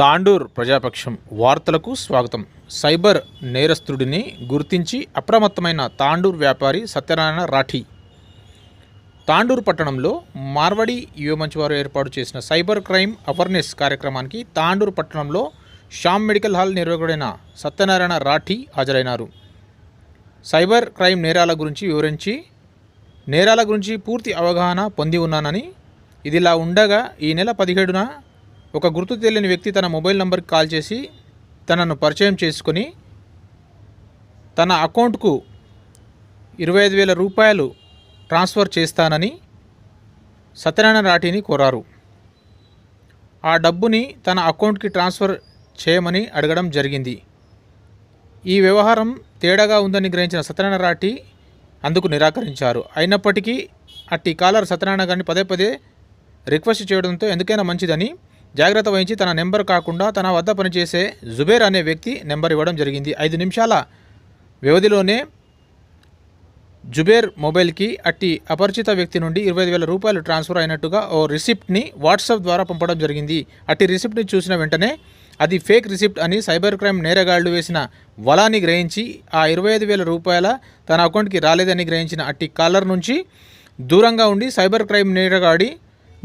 తాండూర్ ప్రజాపక్షం వార్తలకు స్వాగతం. సైబర్ నేరస్తుడిని గుర్తించి అప్రమత్తమైన తాండూర్ వ్యాపారి సత్యనారాయణ రాఠీ. తాండూర్ పట్టణంలో మార్వడి యువమంచివారు ఏర్పాటు చేసిన సైబర్ క్రైమ్ అవేర్నెస్ కార్యక్రమానికి తాండూర్ పట్టణంలో శ్యామ్ మెడికల్ హాల్ నిర్వాహకుడైన సత్యనారాయణ రాఠీ హాజరైనారు. సైబర్ క్రైమ్ నేరాల గురించి వివరించి నేరాల గురించి పూర్తి అవగాహన పొంది ఉన్నానని ఇదిలా ఉండగా ఈ నెల పదిహేడున ఒక గుర్తు తెలియని వ్యక్తి తన మొబైల్ నంబర్కి కాల్ చేసి తనను పరిచయం చేసుకుని తన అకౌంట్కు ఇరవై ఐదు వేల రూపాయలు ట్రాన్స్ఫర్ చేస్తానని సత్యనారాయణ రాఠీని కోరారు. ఆ డబ్బుని తన అకౌంట్కి ట్రాన్స్ఫర్ చేయమని అడగడం జరిగింది. ఈ వ్యవహారం తేడాగా ఉందని గ్రహించిన సత్యనారాయణ రాఠీ అందుకు నిరాకరించారు. అయినప్పటికీ అట్టి కాలర్ సత్యనారాయణ గారిని పదే పదే రిక్వెస్ట్ చేయడంతో ఎందుకైనా మంచిదని జాగ్రత్త వహించి తన నెంబర్ కాకుండా తన వద్ద పనిచేసే జుబేర్ అనే వ్యక్తి నెంబర్ ఇవ్వడం జరిగింది. ఐదు నిమిషాల వ్యవధిలోనే జుబేర్ మొబైల్కి అట్టి అపరిచిత వ్యక్తి నుండి ఇరవై ఐదు వేల రూపాయలు ట్రాన్స్ఫర్ అయినట్టుగా ఓ రిసిప్ట్ని వాట్సాప్ ద్వారా పంపడం జరిగింది. అట్టి రిసిప్ట్ని చూసిన వెంటనే అది ఫేక్ రిసిప్ట్ అని సైబర్ క్రైమ్ నేరగాళ్ళు వేసిన వలాన్ని గ్రహించి ఆ ఇరవై ఐదు వేల రూపాయల తన అకౌంట్కి రాలేదని గ్రహించిన అట్టి కాలర్ నుంచి దూరంగా ఉండి సైబర్ క్రైమ్ నేరగాడి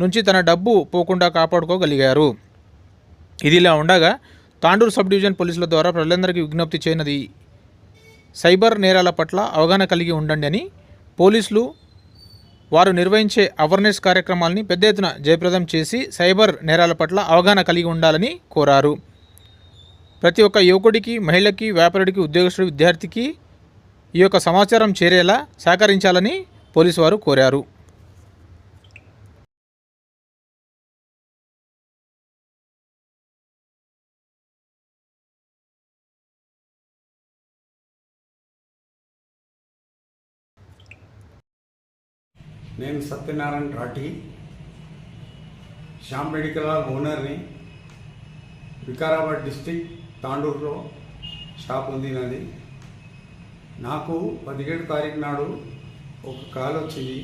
నుంచి తన డబ్బు పోకుండా కాపాడుకోగలిగారు. ఇదిలా ఉండగా తాండూరు సబ్ డివిజన్ పోలీసుల ద్వారా ప్రజలందరికీ విజ్ఞప్తి చేయనది సైబర్ నేరాల పట్ల అవగాహన కలిగి ఉండండి అని పోలీసులు వారు నిర్వహించే అవేర్నెస్ కార్యక్రమాలని పెద్ద ఎత్తున జయప్రదం చేసి సైబర్ నేరాల పట్ల అవగాహన కలిగి ఉండాలని కోరారు. ప్రతి ఒక్క యువకుడికి మహిళకి వ్యాపారుడికి ఉద్యోగస్తుడి విద్యార్థికి ఈ యొక్క సమాచారం చేరేలా సహకరించాలని పోలీసు వారు కోరారు. నేను సత్యనారాయణ రాఠీ శ్యామ్ మెడికల్ హాల్ ఓనర్ని వికారాబాద్ డిస్టిక్ తాండూరులో షాప్ ఉంది నాది. నాకు పదిహేడు తారీఖు నాడు ఒక కాల్ వచ్చింది.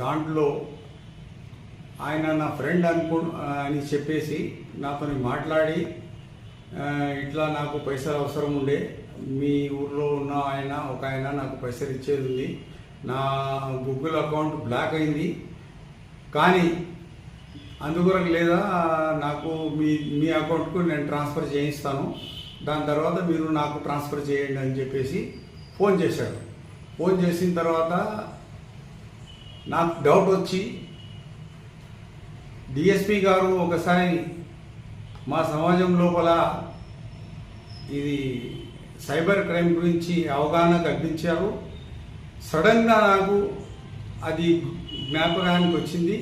దాంట్లో ఆయన నా ఫ్రెండ్ అనుకు అని చెప్పేసి నాతో మాట్లాడి ఇట్లా నాకు పైసలు అవసరం ఉండే మీ ఊర్లో ఉన్న ఆయన ఒక ఆయన నాకు పైసలు ఇచ్చేది ఉంది. నా గూగుల్ అకౌంట్ బ్లాక్ అయింది. కానీ అందుకొరకు లేదా నాకు మీ మీ అకౌంట్కు నేను ట్రాన్స్ఫర్ చేయిస్తాను. దాని తర్వాత మీరు నాకు ట్రాన్స్ఫర్ చేయండి అని చెప్పేసి ఫోన్ చేశాడు. ఫోన్ చేసిన తర్వాత నాకు డౌట్ వచ్చి డిఎస్పి గారు ఒకసారి మా సమాజం లోపల ఇది సైబర్ క్రైమ్ గురించి అవగాహన కల్పించారు. సడన్గా నాకు అది జ్ఞాపకానికి వచ్చింది.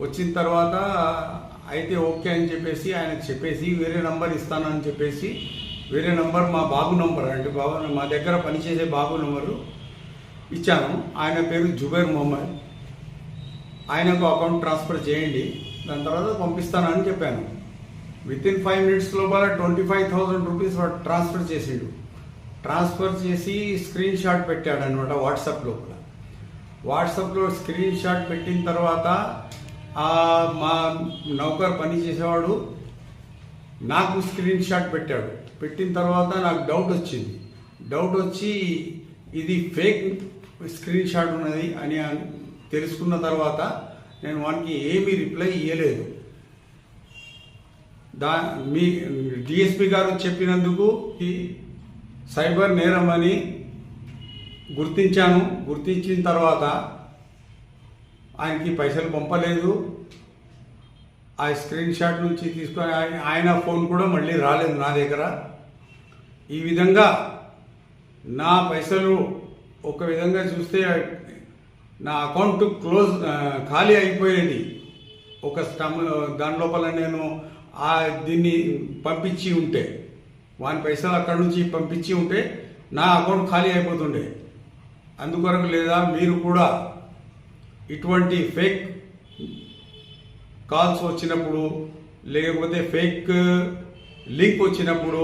వచ్చిన తర్వాత అయితే ఓకే అని చెప్పేసి ఆయనకు చెప్పేసి వేరే నంబర్ ఇస్తానని చెప్పేసి వేరే నంబర్ మా బాబు నంబర్ అంటే బాబు మా దగ్గర పనిచేసే బాబు నంబరు ఇచ్చాను. ఆయన పేరు జుబేర్ మొహమ్మద్. ఆయనకు అకౌంట్ ట్రాన్స్ఫర్ చేయండి. దాని తర్వాత పంపిస్తానని చెప్పాను. విత్ ఇన్ ఫైవ్ మినిట్స్ లోపల twenty five thousand rupees transfer చేసిండు. ట్రాన్స్ఫర్ చేసి స్క్రీన్ షాట్ పెట్టాడు అనమాట వాట్సాప్ లోపల. వాట్సాప్లో స్క్రీన్ షాట్ పెట్టిన తర్వాత ఆ మా నౌకర్ పని చేసేవాడు నాకు స్క్రీన్ షాట్ పెట్టాడు. పెట్టిన తర్వాత నాకు డౌట్ వచ్చింది. డౌట్ వచ్చి ఇది ఫేక్ స్క్రీన్ షాట్ ఉన్నది అని తెలుసుకున్న తర్వాత నేను వానికి ఏమీ రిప్లై ఇవ్వలేదు దా మీ డిఎస్పి గారు చెప్పినందుకు సైబర్ నేరం అని గుర్తించాను. గుర్తించిన తర్వాత ఆయనకి పైసలు పంపలేదు. ఆ స్క్రీన్ షాట్ నుంచి తీసుకొని ఆయన- ఆయన ఫోన్ కూడా మళ్ళీ రాలేదు నా దగ్గర. ఈ విధంగా నా పైసలు ఒక విధంగా చూస్తే నా అకౌంట్ క్లోజ్ ఖాళీ అయిపోయేది ఒక స్టమ్ దాని లోపల నేను ఆ దీన్ని పంపించి ఉంటే వాని పైసలు అక్కడి నుంచి పంపించి ఉంటే నా అకౌంట్ ఖాళీ అయిపోతుండే. అందుకొరకు లేదా మీరు కూడా ఇటువంటి ఫేక్ కాల్స్ వచ్చినప్పుడు లేకపోతే ఫేక్ లింక్ వచ్చినప్పుడు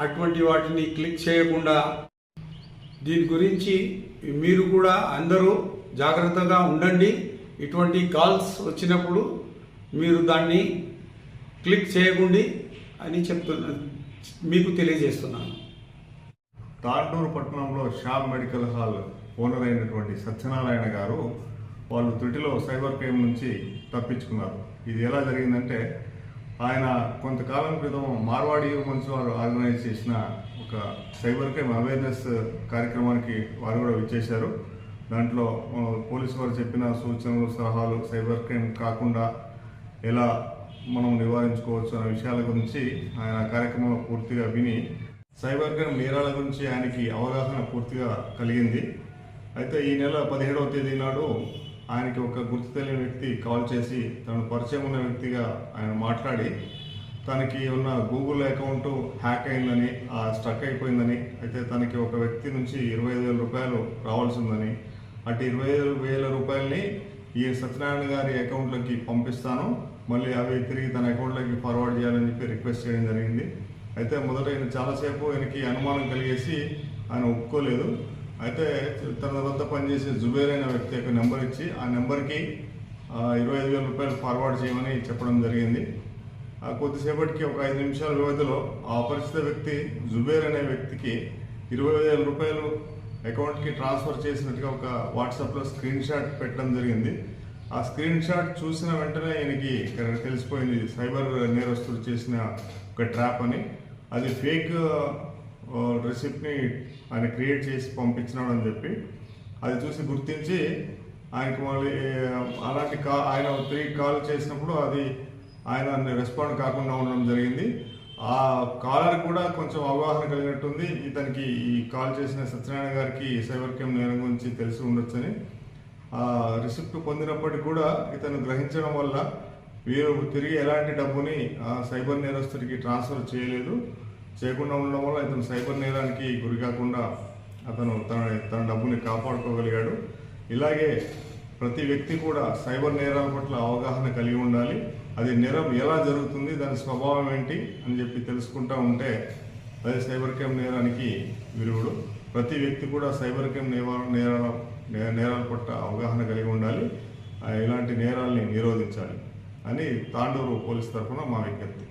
అటువంటి వాటిని క్లిక్ చేయకుండా దీని గురించి మీరు కూడా అందరూ జాగ్రత్తగా ఉండండి. ఇటువంటి కాల్స్ వచ్చినప్పుడు మీరు దాన్ని క్లిక్ చేయకండి అని చెప్తున్నాను మీకు తెలియజేస్తున్నాను. తాండూరు పట్టణంలో శ్యామ్ మెడికల్ హాల్ ఓనర్ అయినటువంటి సత్యనారాయణ గారు వాళ్ళు త్రుటిలో సైబర్ క్రైమ్ నుంచి తప్పించుకున్నారు. ఇది ఎలా జరిగిందంటే ఆయన కొంతకాలం క్రితం మార్వాడి మంచి వారు ఆర్గనైజ్ చేసిన ఒక సైబర్ క్రైమ్ అవేర్నెస్ కార్యక్రమానికి వారు కూడా విచ్చేశారు. దాంట్లో పోలీసు వారు చెప్పిన సూచనలు సలహాలు సైబర్ క్రైమ్ కాకుండా ఎలా మనం నివారించుకోవచ్చు అనే విషయాల గురించి ఆయన కార్యక్రమంలో పూర్తిగా విని సైబర్ క్రైమ్ నేరాల గురించి ఆయనకి అవగాహన పూర్తిగా కలిగింది. అయితే ఈ నెల పదిహేడవ తేదీ నాడు ఆయనకి ఒక గుర్తు తెలియని వ్యక్తి కాల్ చేసి తను పరిచయం ఉన్న వ్యక్తిగా ఆయన మాట్లాడి తనకి ఉన్న గూగుల్ అకౌంట్ హ్యాక్ అయిందని ఆ స్ట్రక్ అయిపోయిందని అయితే తనకి ఒక వ్యక్తి నుంచి ఇరవై ఐదు వేల రూపాయలు రావాల్సిందని అటు ఇరవై ఐదు వేల రూపాయలని ఈ సత్యనారాయణ గారి అకౌంట్లోకి పంపిస్తాను. మళ్ళీ అవి తిరిగి తన అకౌంట్లోకి ఫార్వర్డ్ చేయాలని చెప్పి రిక్వెస్ట్ చేయడం జరిగింది. అయితే మొదట ఆయన చాలాసేపు ఆయనకి అనుమానం కలిగేసి ఆయన ఒప్పుకోలేదు. అయితే తన వద్ద పనిచేసే జుబేర్ అయిన వ్యక్తి యొక్క నెంబర్ ఇచ్చి ఆ నెంబర్కి ఇరవై ఐదు వేల రూపాయలు ఫార్వర్డ్ చేయమని చెప్పడం జరిగింది. ఆ కొద్దిసేపటికి ఒక ఐదు నిమిషాల వ్యవధిలో ఆ అపరిచిత వ్యక్తి జుబేర్ అనే వ్యక్తికి ఇరవై వేల రూపాయలు అకౌంట్కి ట్రాన్స్ఫర్ చేసినట్టుగా ఒక వాట్సాప్లో స్క్రీన్ షాట్ పెట్టడం జరిగింది. ఆ స్క్రీన్ షాట్ చూసిన వెంటనే ఈయనకి ఇక్కడ తెలిసిపోయింది సైబర్ నేరస్తులు చేసిన ఒక ట్రాప్ అని. అది ఫేక్ రెసిప్ట్ని ఆయన క్రియేట్ చేసి పంపించినాడు అని చెప్పి. అది చూసి గుర్తించి ఆయనకి మళ్ళీ అలాంటి కా ఆయన త్రీ కాల్ చేసినప్పుడు అది ఆయన రెస్పాండ్ కాకుండా ఉండడం జరిగింది. ఆ కాలర్ కూడా కొంచెం అవగాహన కలిగినట్టుంది. ఇతనికి ఈ కాల్ చేసిన సత్యనారాయణ గారికి సైబర్ క్రైమ్ నేరం గురించి తెలిసి ఉండొచ్చని. రిసిప్ట్ పొందినప్పటికీ కూడా ఇతను గ్రహించడం వల్ల వీరు తిరిగి ఎలాంటి డబ్బుని ఆ సైబర్ నేరస్తుడికి ట్రాన్స్ఫర్ చేయలేదు. చేయకుండా ఉండడం వల్ల ఇతను సైబర్ నేరానికి గురి కాకుండా అతను తన తన డబ్బుని కాపాడుకోగలిగాడు. ఇలాగే ప్రతి వ్యక్తి కూడా సైబర్ నేరాల పట్ల అవగాహన కలిగి ఉండాలి. అది నేరం ఎలా జరుగుతుంది దాని స్వభావం ఏంటి అని చెప్పి తెలుసుకుంటా ఉంటే అది సైబర్ క్రైమ్ నేరానికి విలువడు. ప్రతి వ్యక్తి కూడా సైబర్ క్రైమ్ నివారణ నేరాల నేరాల పట్ల అవగాహన కలిగి ఉండాలి. ఆ, ఇలాంటి నేరాల్ని నిరోధించాలి అని తాండూరు పోలీస్ తరఫున మా విజ్ఞప్తి.